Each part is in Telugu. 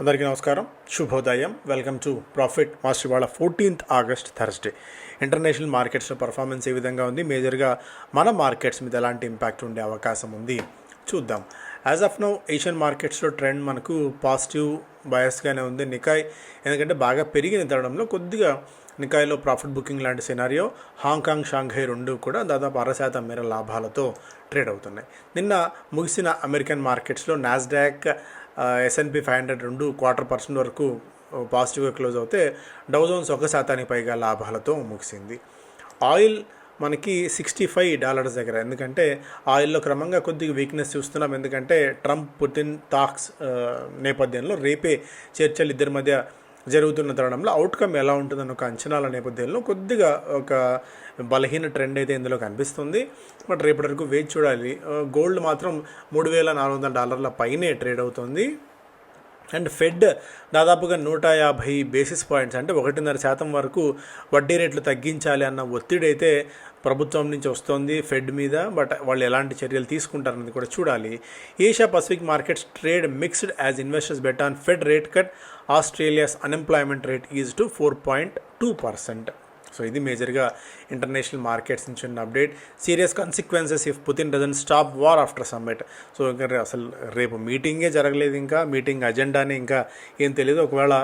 అందరికీ నమస్కారం. శుభోదయం. వెల్కమ్ టు ప్రాఫిట్ మాస్టర్ ఇవాళ ఫోర్టీన్త్ ఆగస్ట్ థర్స్డే ఇంటర్నేషనల్ మార్కెట్స్లో పర్ఫార్మెన్స్ ఏ విధంగా ఉంది? మేజర్గా మన మార్కెట్స్ మీద ఎలాంటి ఇంపాక్ట్ ఉండే అవకాశం ఉంది? చూద్దాం. యాజ్ ఆఫ్ నౌ ఏషియన్ మార్కెట్స్లో ట్రెండ్ మనకు పాజిటివ్ బయస్గానే ఉంది. నికాయ్ ఎందుకంటే బాగా పెరిగిన తరడంలో కొద్దిగా నికాయ్లో ప్రాఫిట్ బుకింగ్ లాంటి సినారియో హాంకాంగ్ షాంఘై రెండు కూడా దాదాపు అర శాతం మేర లాభాలతో ట్రేడ్ అవుతున్నాయి. నిన్న ముగిసిన అమెరికన్ మార్కెట్స్లో Nasdaq S and P five hundred రెండు క్వార్టర్ పర్సెంట్ వరకు పాజిటివ్గా క్లోజ్ అవుతే డౌజోన్స్ ఒక శాతానికి పైగా లాభాలతో ముగిసింది. ఆయిల్ మనకి సిక్స్టీ ఫైవ్ డాలర్స్ దగ్గర ఎందుకంటే ఆయిల్లో క్రమంగా కొద్దిగా వీక్నెస్ చూస్తున్నాం. ఎందుకంటే ట్రంప్ పుతిన్ టాక్స్ నేపథ్యంలో రేపే చర్చలు ఇద్దరి మధ్య జరుగుతున్న తరుణంలో అవుట్కమ్ ఎలా ఉంటుందన్న ఒక అంచనాల నేపథ్యంలో కొద్దిగా ఒక బలహీన ట్రెండ్ అయితే ఇందులో కనిపిస్తుంది. బట్ రేపటి వరకు వేచి చూడాలి. గోల్డ్ మాత్రం మూడు వేల నాలుగు వందల డాలర్ల పైనే ట్రేడ్ అవుతుంది. అండ్ ఫెడ్ దాదాపుగా నూట యాభై బేసిస్ పాయింట్స్ అంటే ఒకటిన్నర శాతం వరకు వడ్డీ రేట్లు తగ్గించాలి అన్న ఒత్తిడి అయితే ప్రభుత్వం నుంచి వస్తుంది ఫెడ్ మీద బట్ వాళ్ళు ఎలాంటి చర్యలు తీసుకుంటారన్నది కూడా చూడాలి. Asia Pacific markets trade mixed as investors bet on Fed rate cut Australia's unemployment rate is to four point two percent so ఇది మేజర్గా ఇంటర్నేషనల్ మార్కెట్స్ నుంచి ఉన్న update serious consequences if Putin doesn't stop war after summit so ఇంకా అసలు రేపు మీటింగే జరగలేదు ఇంకా. మీటింగ్ అజెండానే ఇంకా ఏం తెలియదు ఒకవేళ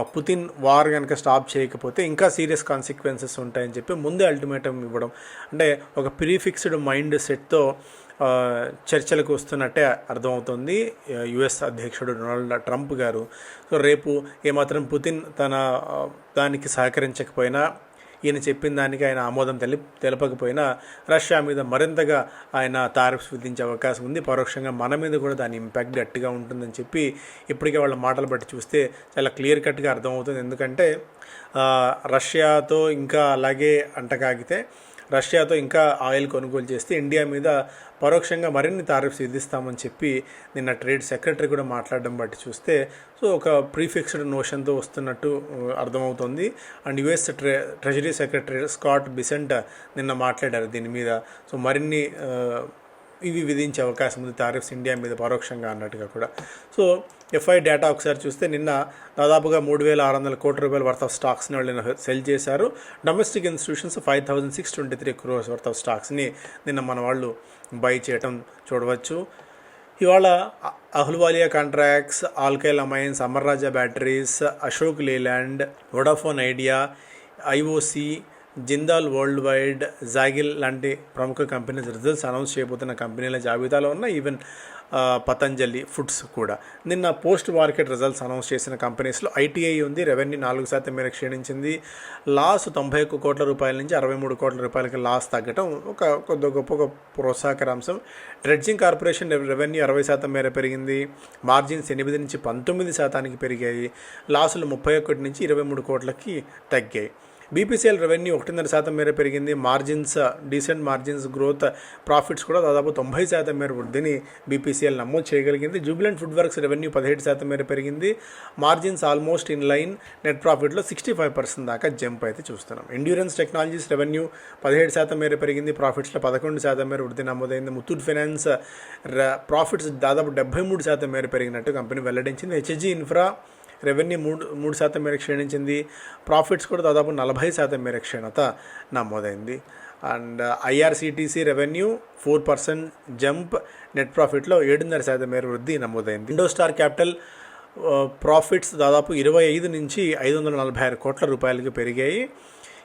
పుతిన్ వార్ కనుక స్టాప్ చేయకపోతే ఇంకా సీరియస్ కాన్సిక్వెన్సెస్ ఉంటాయని చెప్పి ముందే అల్టిమేటం ఇవ్వడం. అంటే ఒక ప్రీఫిక్స్డ్ మైండ్ సెట్తో చర్చలకు వస్తున్నట్టే అర్థమవుతుంది యుఎస్ అధ్యక్షుడు డొనాల్డ్ ట్రంప్ గారు. సో రేపు ఏమాత్రం పుతిన్ తన దానికి సహకరించకపోయినా ఈయన చెప్పిన దానికి ఆయన ఆమోదం తెలి తెలపకపోయినా రష్యా మీద మరింతగా ఆయన తారీఫ్స్ విధించే అవకాశం ఉంది. పరోక్షంగా మన మీద కూడా దాని ఇంపాక్ట్ గట్టిగా ఉంటుందని చెప్పి ఇప్పటికే వాళ్ళ మాటలు బట్టి చూస్తే చాలా క్లియర్ కట్గా అర్థమవుతుంది. ఎందుకంటే రష్యాతో ఇంకా అలాగే అంటకాగితే రష్యాతో ఇంకా ఆయిల్ కొనుగోలు చేస్తే ఇండియా మీద పరోక్షంగా మరిన్ని తారీఫ్స్ విధిస్తామని చెప్పి నిన్న ట్రేడ్ సెక్రటరీ కూడా మాట్లాడడం బట్టి చూస్తే సో ఒక ప్రీఫిక్స్డ్ నోషన్తో వస్తున్నట్టు అర్థమవుతుంది. అండ్ యుఎస్ ట్రె ట్రెజరీ సెక్రటరీ స్కాట్ బిసెంట్ నిన్న మాట్లాడారు దీని మీద. సో మరిన్ని ఇవి విధించే అవకాశం ఉంది. టారిఫ్స్ ఇండియా మీద పరోక్షంగా అన్నట్టుగా కూడా. సో ఎఫ్ఐ డేటా ఒకసారి చూస్తే నిన్న దాదాపుగా మూడు వేల ఆరు వందల కోట్ల రూపాయల వర్త్ ఆఫ్ స్టాక్స్ని వాళ్ళు సెల్ చేశారు. Domestic institutions five thousand six twenty three crores worth of స్టాక్స్ని నిన్న మన వాళ్ళు బై చేయటం చూడవచ్చు. ఇవాళ Ahluwalia contracts alkyl amines Amara Raja batteries Ashok Leyland Vodafone Idea IOC Jindal world wide జాగిల్ లాంటి ప్రముఖ కంపెనీస్ రిజల్ట్స్ అనౌన్స్ చేయబోతున్న కంపెనీల జాబితాలో ఉన్న ఈవెన్ పతంజలి ఫుడ్స్ కూడా. నిన్న పోస్ట్ మార్కెట్ రిజల్ట్స్ అనౌన్స్ చేసిన కంపెనీస్లో ఐటీఐ ఉంది రెవెన్యూ నాలుగు శాతం మేర క్షీణించింది. లాస్ తొంభై ఒక్క కోట్ల రూపాయల నుంచి అరవై మూడు కోట్ల రూపాయలకి లాస్ తగ్గటం ఒక కొద్ది గొప్ప ఒక ప్రోత్సాహకర అంశం డ్రెడ్జింగ్ కార్పొరేషన్ రెవెన్యూ అరవై శాతం మేర పెరిగింది మార్జిన్స్ ఎనిమిది నుంచి పంతొమ్మిది శాతానికి పెరిగాయి లాసులు ముప్పై ఒకటి నుంచి ఇరవై మూడు కోట్లకి తగ్గాయి. బీపీసీఎల్ రెవెన్యూ ఒకటిన్నర శాతం మేర పెరిగింది. Margins decent margins growth profits కూడా దాదాపు తొంభై శాతం మేర వృద్ధిని బీపీసీఎల్ నమోదు చేయగలిగింది. జూబిలెంట్ ఫుడ్ వర్క్స్ రెవెన్యూ పదిహేడు శాతం మేర పెరిగింది. Margins almost in line net ప్రాఫిట్లో sixty five percent దాకా జంప్ అయితే చూస్తున్నాం. ఎండ్యూరెన్స్ టెక్నాలజీస్ రెవెన్యూ పదిహేడు శాతం మేర పెరిగింది. ప్రాఫిట్స్లో పదకొండు శాతం మేర వృద్ధి నమోదైంది. ముత్తూట్ ఫైనాన్స్ ప్రాఫిట్స్ దాదాపు డెబ్బై మూడు శాతం మేర పెరిగినట్టు కంపెనీ వెల్లడించింది. హెచ్జీ ఇన్ఫ్రా రెవెన్యూ మూడు మూడు శాతం మేర క్షీణించింది. ప్రాఫిట్స్ కూడా దాదాపు నలభై శాతం మేర క్షీణత నమోదైంది. And IRCTC revenue four percent jump net ప్రాఫిట్లో ఏడున్నర శాతం మేర వృద్ధి నమోదైంది. ఇండో స్టార్ క్యాపిటల్ ప్రాఫిట్స్ దాదాపు ఇరవై ఐదు నుంచి ఐదు వందల నలభై ఆరు కోట్ల రూపాయలకి పెరిగాయి.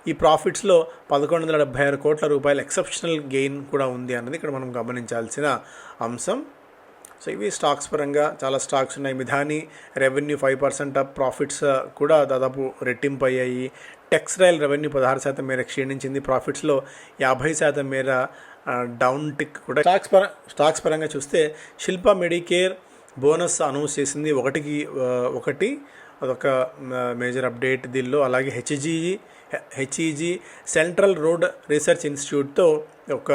ఈ ప్రాఫిట్స్లో పదకొండు వందల డెబ్బై ఆరు కోట్ల రూపాయల ఎక్సెప్షనల్ గెయిన్ కూడా ఉంది అన్నది ఇక్కడ మనం గమనించాల్సిన అంశం. సో ఇవి స్టాక్స్ పరంగా చాలా స్టాక్స్ ఉన్నాయి. Midhani revenue five percent up profits కూడా దాదాపు రెట్టింపు అయ్యాయి టెక్స్టైల్ రెవెన్యూ పదహారు శాతం మేర క్షీణించింది. ప్రాఫిట్స్లో యాభై శాతం మేర డౌన్ టిక్ కూడా స్టాక్స్ పర స్టాక్స్ పరంగా చూస్తే శిల్ప మెడికేర్ బోనస్ అనౌన్స్ చేసింది. ఒకటికి ఒకటి అదొక మేజర్ అప్డేట్ దీనిలో. అలాగే HG HEG central road research ఇన్స్టిట్యూట్తో ఒక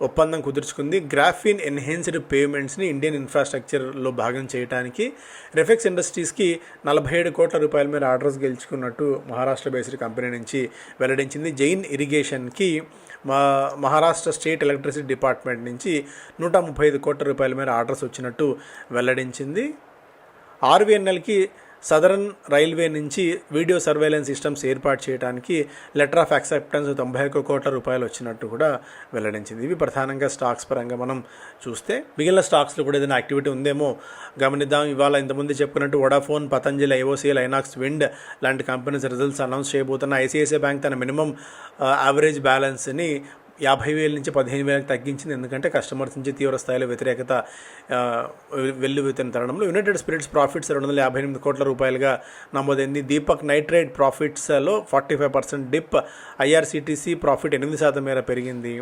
ఒప్పందం కుదుర్చుకుంది. గ్రాఫిన్ ఎన్హెన్స్డ్ పేమెంట్స్ని ఇండియన్ ఇన్ఫ్రాస్ట్రక్చర్లో భాగం చేయడానికి రెఫెక్స్ ఇండస్ట్రీస్కి నలభై ఏడు కోట్ల రూపాయల మీద ఆర్డర్స్ గెలుచుకున్నట్టు మహారాష్ట్ర బేస్డ్ కంపెనీ నుంచి వెల్లడించింది. జైన్ ఇరిగేషన్కి మా మహారాష్ట్ర స్టేట్ ఎలక్ట్రిసిటీ డిపార్ట్మెంట్ నుంచి నూట ముప్పై ఐదు కోట్ల రూపాయల మేర ఆర్డర్స్ వచ్చినట్టు వెల్లడించింది. ఆర్వీఎన్ఎల్కి సదరన్ రైల్వే నుంచి వీడియో సర్వేలెన్స్ సిస్టమ్స్ ఏర్పాటు చేయడానికి లెటర్ ఆఫ్ యాక్సెప్టెన్స్ తొంభై ఒక్క కోట్ల రూపాయలు వచ్చినట్టు కూడా వెల్లడించింది. ఇవి ప్రధానంగా స్టాక్స్ పరంగా మనం చూస్తే మిగిలిన స్టాక్స్లో కూడా ఏదైనా యాక్టివిటీ ఉందేమో గమనిద్దాం. ఇవాళ ఇంతకుముందు చెప్పుకున్నట్టు Vodafone Patanjali IOCL Inox wind లాంటి కంపెనీస్ రిజల్ట్స్ అనౌన్స్ చేయబోతున్న ఐసిఐసిఐ బ్యాంక్ తన మినిమం యావరేజ్ బ్యాలెన్స్ని యాభై వేల నుంచి పదిహేను వేలకు తగ్గించింది. ఎందుకంటే కస్టమర్స్ నుంచి తీవ్ర స్థాయిలో వ్యతిరేకత వెల్లువెత్తిన తరుణంలో యునైటెడ్ స్పిరిట్స్ ప్రాఫిట్స్ రెండు వందల యాభై ఎనిమిది కోట్ల రూపాయలుగా నమోదైంది. Deepak nitrate ప్రాఫిట్స్లో forty five percent dip IRCTC profit ఎనిమిది శాతం మేర పెరిగింది.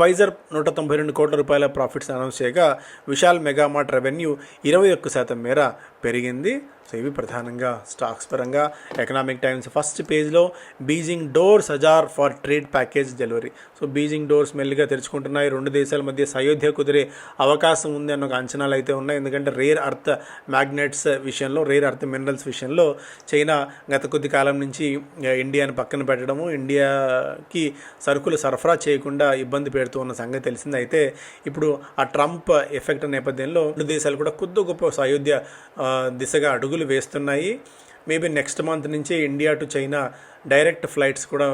ఫైజర్ నూట తొంభై రెండు కోట్ల రూపాయల ప్రాఫిట్స్ అనౌన్స్ చేయగా విశాల్ మెగామార్ట్ రెవెన్యూ ఇరవై ఒక్క శాతం మేర పెరిగింది. సో ఇవి ప్రధానంగా స్టాక్స్ పరంగా ఎకనామిక్ టైమ్స్ ఫస్ట్ పేజ్లో Beijing doors ajar for trade package delivery. So Beijing doors మెల్లిగా తెరుచుకుంటున్నాయి. రెండు దేశాల మధ్య సయోధ్య కుదిరే అవకాశం ఉంది అన్న ఒక అంచనాలు అయితే ఉన్నాయి. ఎందుకంటే రేర్ అర్త్ మ్యాగ్నెట్స్ విషయంలో రేర్ అర్త్ మినరల్స్ విషయంలో చైనా గత కొద్ది కాలం నుంచి ఇండియాను ఇండియాని పక్కన పెట్టడము ఇండియాకి సరుకులు సరఫరా చేయకుండా ఇబ్బంది పెడుతూ ఉన్న సంగతి తెలిసింది. అయితే ఇప్పుడు ఆ ట్రంప్ ఎఫెక్ట్ నేపథ్యంలో రెండు దేశాలు కూడా కొద్ది గొప్ప సయోధ్య దిశగా అడుగులు వేస్తున్నాయి. మేబీ నెక్స్ట్ మంత్ నుంచి India to China direct flights కూడా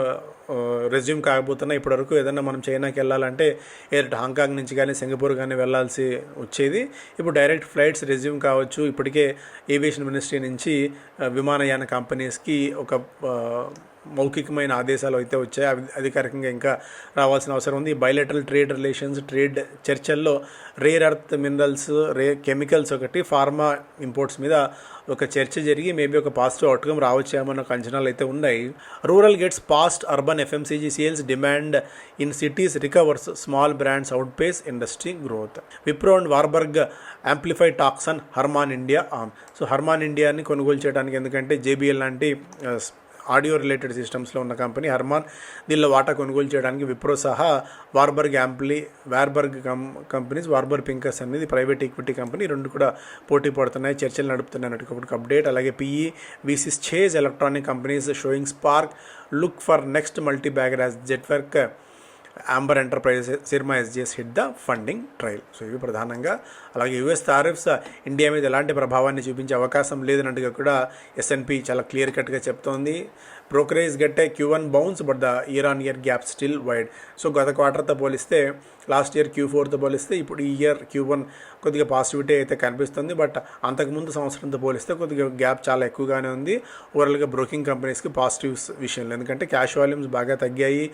రెజ్యూమ్ కాకపోతున్నాయి. ఇప్పటివరకు ఏదైనా మనం చైనాకి వెళ్ళాలంటే ఏదైతే హాంకాంగ్ నుంచి కానీ సింగపూర్ కానీ వెళ్ళాల్సి వచ్చేది. ఇప్పుడు డైరెక్ట్ ఫ్లైట్స్ రెజ్యూమ్ కావచ్చు. ఇప్పటికే ఏవియేషన్ మినిస్ట్రీ నుంచి విమానయాన కంపెనీస్కి ఒక మౌఖికమైన ఆదేశాలు అయితే వచ్చాయి. అవి అధికారికంగా ఇంకా రావాల్సిన అవసరం ఉంది. బయలెటరల్ ట్రేడ్ రిలేషన్స్ ట్రేడ్ చర్చల్లో రేర్ అర్త్ మినరల్స్ రే కెమికల్స్ ఒకటి ఫార్మా ఇంపోర్ట్స్ మీద ఒక చర్చ జరిగి మేబీ ఒక పాజిటివ్ అవుట్కమ్ రావచ్చేమన్న ఒక అంచనాలు అయితే ఉన్నాయి. Rural gets past urban FMCG sales demand in cities recovers small brands outpace industry growth Wipro and Warburg amplify talks on Harman India on so Harman ఇండియాని కొనుగోలు చేయడానికి ఎందుకంటే జేబీఎల్ లాంటి uh, ఆడియో రిలేటెడ్ సిస్టమ్స్లో ఉన్న కంపెనీ హర్మాన్ దీనిలో వాటా కొనుగోలు చేయడానికి విప్రో సహా వార్బర్గ్ యాంప్లీ వార్బర్గ్ కం కంపెనీస్ వార్బర్ పింకర్స్ అనేది ప్రైవేట్ ఈక్విటీ కంపెనీ రెండు కూడా పోటీ పడుతున్నాయి చర్చలు నడుపుతున్నాయి అన్నట్టు అప్డేట్. అలాగే PE VCs chase electronic companies showing spark look for next multibagger as Zetwerk Amber enterprises Syrma SGS hit the funding trail so ఇవి ప్రధానంగా అలాగే యుఎస్ టారిఫ్స్ ఇండియా మీద ఎలాంటి ప్రభావాన్ని చూపించే అవకాశం లేదన్నట్టుగా కూడా ఎస్ఎన్పి చాలా క్లియర్ కట్గా చెప్తోంది. Brokerage గట్టే Q one bounce but the year on year gap still wide. So గత క్వార్టర్తో పోలిస్తే లాస్ట్ ఇయర్ క్యూ ఫోర్తో పోలిస్తే ఇప్పుడు ఈ ఇయర్ క్యూ వన్ కొద్దిగా పాజిటివిటీ అయితే కనిపిస్తుంది. బట్ అంతకుముందు సంవత్సరంతో పోలిస్తే కొద్దిగా గ్యాప్ చాలా ఎక్కువగానే ఉంది. ఓవరాల్గా బ్రోకింగ్ కంపెనీస్కి పాజిటివ్స్ విషయంలో ఎందుకంటే క్యాష్ వాల్యూమ్స్ బాగా తగ్గాయి.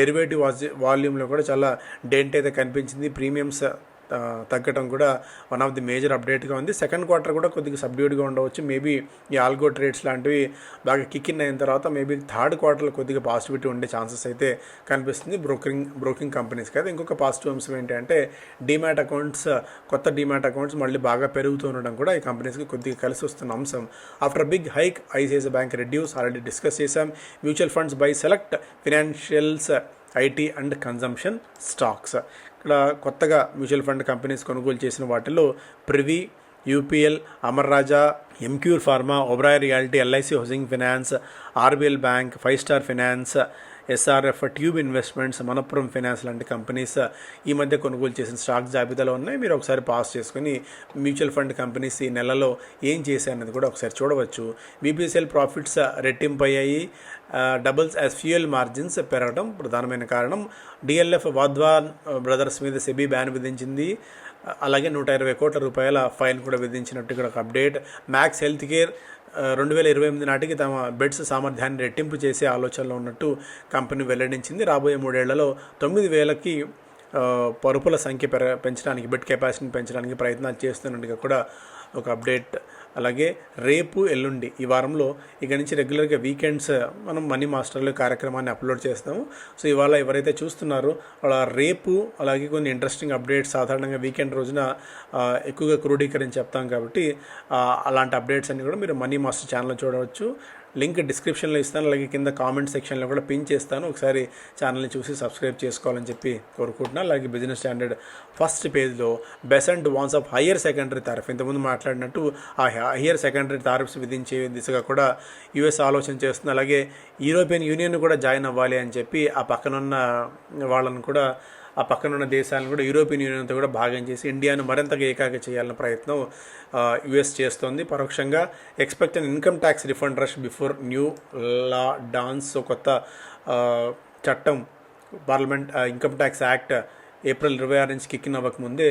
డెరివేటివ్ వాల్యూమ్లో కూడా చాలా డెంట్ అయితే కనిపించింది. ప్రీమియమ్స్ తగ్గటం కూడా వన్ ఆఫ్ ది మేజర్ అప్డేట్గా ఉంది. సెకండ్ క్వార్టర్ కూడా కొద్దిగా సబ్డ్యూడ్గా ఉండవచ్చు. మేబీ ఈ ఆల్గో ట్రేడ్స్ లాంటివి బాగా కిక్ ఇన్ అయిన తర్వాత మేబీ థర్డ్ క్వార్టర్లో కొద్దిగా పాజిటివిటీ ఉండే ఛాన్సెస్ అయితే కనిపిస్తుంది బ్రోకరింగ్ బ్రోకింగ్ కంపెనీస్కి అయితే ఇంకొక పాజిటివ్ అంశం ఏంటంటే డిమాట్ అకౌంట్స్ కొత్త డిమాట్ అకౌంట్స్ మళ్ళీ బాగా పెరుగుతూ ఉండడం కూడా ఈ కంపెనీస్కి కొద్దిగా కలిసి వస్తున్న అంశం. After big hike ICICI bank reduce already discuss చేశాం. Mutual funds buy select financials IT and consumption stocks ఇక్కడ కొత్తగా మ్యూచువల్ ఫండ్ కంపెనీస్ కొనుగోలు చేసిన వాటిలో Privi UPL Amar Raja Emcure pharma Oberoi realty LIC housing finance RBL bank five star finance SRF tube investments Manappuram finance లాంటి కంపెనీస్ ఈ మధ్య కొనుగోలు చేసిన స్టాక్ జాబితాలో ఉన్నాయి. మీరు ఒకసారి పాస్ చేసుకుని మ్యూచువల్ ఫండ్ కంపెనీస్ ఈ నెలలో ఏం చేశాయన్నది కూడా ఒకసారి చూడవచ్చు. బీపీసీఎల్ ప్రాఫిట్స్ రెట్టింపు అయ్యాయి డబుల్స్ యాజ్ ఫ్యూయల్ మార్జిన్స్ పెరగడం ప్రధానమైన కారణం. డిఎల్ఎఫ్ వాద్వాన్ బ్రదర్స్ మీద సెబీ బ్యాన్ విధించింది. అలాగే నూట ఇరవై కోట్ల రూపాయల ఫైన్ కూడా విధించినట్టు ఇక్కడ ఒక అప్డేట్. మ్యాక్స్ హెల్త్ కేర్ రెండు వేల ఇరవై ఎనిమిది నాటికి తమ బెడ్స్ సామర్థ్యాన్ని రెట్టింపు చేసే ఆలోచనలో ఉన్నట్టు కంపెనీ వెల్లడించింది. రాబోయే మూడేళ్ళలో తొమ్మిది వేలకి పరుపుల సంఖ్య పెర పెంచడానికి బెడ్ కెపాసిటీని పెంచడానికి ప్రయత్నాలు చేస్తున్నట్టుగా కూడా ఒక అప్డేట్ అలాగే రేపు ఎల్లుండి ఈ వారంలో ఇక నుంచి రెగ్యులర్గా వీకెండ్స్ మనం మనీ మాస్టర్లు కార్యక్రమాన్ని అప్లోడ్ చేస్తాము. సో ఇవాళ ఎవరైతే చూస్తున్నారో వాళ్ళ రేపు అలాగే కొన్ని ఇంట్రెస్టింగ్ అప్డేట్స్ సాధారణంగా వీకెండ్ రోజున ఎక్కువగా క్రోడీకరించి చెప్తాం కాబట్టి అలాంటి అప్డేట్స్ అన్ని కూడా మీరు మనీ మాస్టర్ ఛానల్ చూడవచ్చు. లింక్ డిస్క్రిప్షన్లో ఇస్తాను అలాగే కింద కామెంట్ సెక్షన్లో కూడా పిన్ చేస్తాను. ఒకసారి ఛానల్ని చూసి సబ్స్క్రైబ్ చేసుకోవాలని చెప్పి కోరుకుంటున్నాను అలాగే బిజినెస్ స్టాండర్డ్ ఫస్ట్ పేజ్లో Bessent Vance off higher secondary tariff. ఇంతకుముందు మాట్లాడినట్టు ఆ హయ్యర్ సెకండరీ తారీఫ్స్ విధించే దిశగా కూడా యుఎస్ ఆలోచన చేస్తుంది. అలాగే యూరోపియన్ యూనియన్ కూడా జాయిన్ అవ్వాలి అని చెప్పి ఆ పక్కనున్న వాళ్ళను కూడా ఆ పక్కన ఉన్న దేశాలను కూడా యూరోపియన్ యూనియన్తో కూడా భాగం చేసి ఇండియాను మరింతగా ఏకాక చేయాలన్న ప్రయత్నం యుఎస్ చేస్తోంది. పరోక్షంగా expect and income tax refund rush before new law dawns కొత్త చట్టం parliament income tax act April ఇరవై ఆరు నుంచి కిక్కిన్ అవ్వకముందే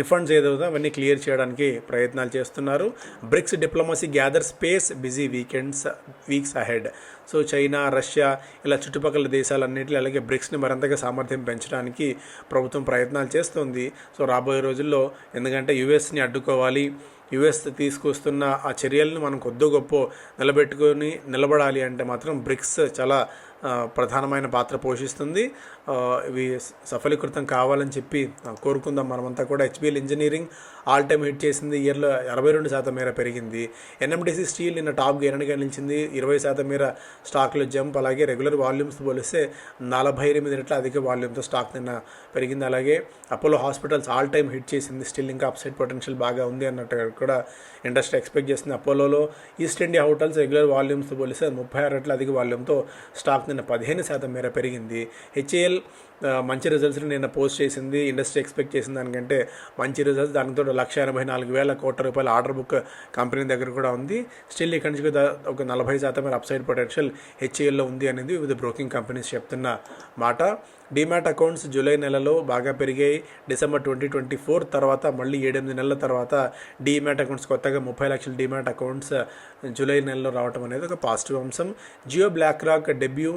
రిఫండ్స్ ఏదవుతుందో అవన్నీ క్లియర్ చేయడానికి ప్రయత్నాలు చేస్తున్నారు. BRICS diplomacy gathers pace busy weekends weeks ahead. So China Russia ఇలా చుట్టుపక్కల దేశాలన్నింటిలో అలాగే బ్రిక్స్ని మరింతగా సామర్థ్యం పెంచడానికి ప్రభుత్వం ప్రయత్నాలు చేస్తుంది. సో రాబోయే రోజుల్లో ఎందుకంటే యుఎస్ని అడ్డుకోవాలి యుఎస్ తీసుకొస్తున్న ఆ చర్యలను మనం కొద్ది గొప్ప నిలబెట్టుకొని నిలబడాలి అంటే మాత్రం బ్రిక్స్ చాలా ప్రధానమైన పాత్ర పోషిస్తుంది. ఇవి సఫలీకృతం కావాలని చెప్పి కోరుకుందాం. మనమంతా కూడా HBL engineering all time hit చేసింది. ఇయర్లో అరవై రెండు శాతం మేర పెరిగింది. ఎన్ఎండిసి స్టీల్ నిన్న టాప్ గెయినర్గా నిలిచింది ఇరవై శాతం మేర స్టాక్లో జంప్ అలాగే రెగ్యులర్ వాల్యూమ్స్ పోలిస్తే నలభై ఎనిమిది రెట్ల అధిక వాల్యూమ్తో స్టాక్ నిన్న పెరిగింది. అలాగే Apollo hospitals all time hit చేసింది. స్టిల్ ఇంకా అప్సైడ్ పొటెన్షియల్ బాగా ఉంది అన్నట్టు కూడా ఇండస్ట్రీ ఎక్స్పెక్ట్ చేస్తుంది. అపోలోలో East India hotels regular volumes పోలిస్తే ముప్పై ఆరు రెట్ల అధిక వాల్యూమ్తో స్టాక్ నిన్న పదిహేను శాతం మేర పెరిగింది. హెచ్ఏఎల్ మంచి రిజల్ట్స్ని నిన్న పోస్ట్ చేసింది. ఇండస్ట్రీ ఎక్స్పెక్ట్ చేసిన దానికంటే మంచి రిజల్ట్స్ దానితో లక్ష ఎనభై నాలుగు వేల కోట్ల రూపాయల ఆర్డర్ బుక్ కంపెనీ దగ్గర కూడా ఉంది. స్టిల్ ఇక్కడి నుంచి ఒక నలభై శాతం మేర అప్సైడ్ పొటెన్షియల్ హెచ్ఏఎల్లో ఉంది అనేది వివిధ బ్రోకింగ్ కంపెనీస్ చెప్తున్న మాట. డిమాట్ అకౌంట్స్ జూలై నెలలో బాగా పెరిగాయి. డిసెంబర్ ట్వంటీ ట్వంటీ ఫోర్ తర్వాత మళ్ళీ ఏడెనిమిది నెలల తర్వాత డిమాట్ అకౌంట్స్ కొత్తగా ముప్పై లక్షల డిమాట్ అకౌంట్స్ జూలై నెలలో రావడం అనేది ఒక పాజిటివ్ అంశం. జియో బ్లాక్ రాక్ డెబ్యూ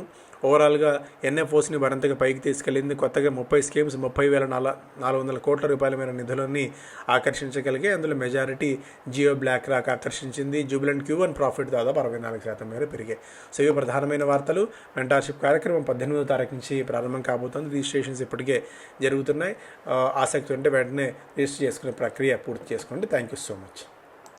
ఓవరాల్గా ఎన్ఎఫ్ఓస్ని మరింతగా పైకి తీసుకెళ్ళింది. కొత్తగా ముప్పై స్కీమ్స్ ముప్పై వేల నాలుగు నాలుగు వందల కోట్ల రూపాయల మేర నిధులని ఆకర్షించగలిగే అందులో మెజారిటీ జియో బ్లాక్ రాక్ ఆకర్షించింది. జూబిలెంట్ క్యూ వన్ ప్రాఫిట్ దాదాపు అరవై నాలుగు శాతం మేర పెరిగాయి. సో ఇవి ప్రధానమైన వార్తలు. మెంటార్షిప్ కార్యక్రమం పద్దెనిమిదో తారీఖు నుంచి ప్రారంభం కాబోతుంది. రిజిస్ట్రేషన్స్ ఇప్పటికే జరుగుతున్నాయి. ఆసక్తి ఉంటే వెంటనే రిజిస్టర్ చేసుకునే ప్రక్రియ పూర్తి చేసుకోండి. Thank you so much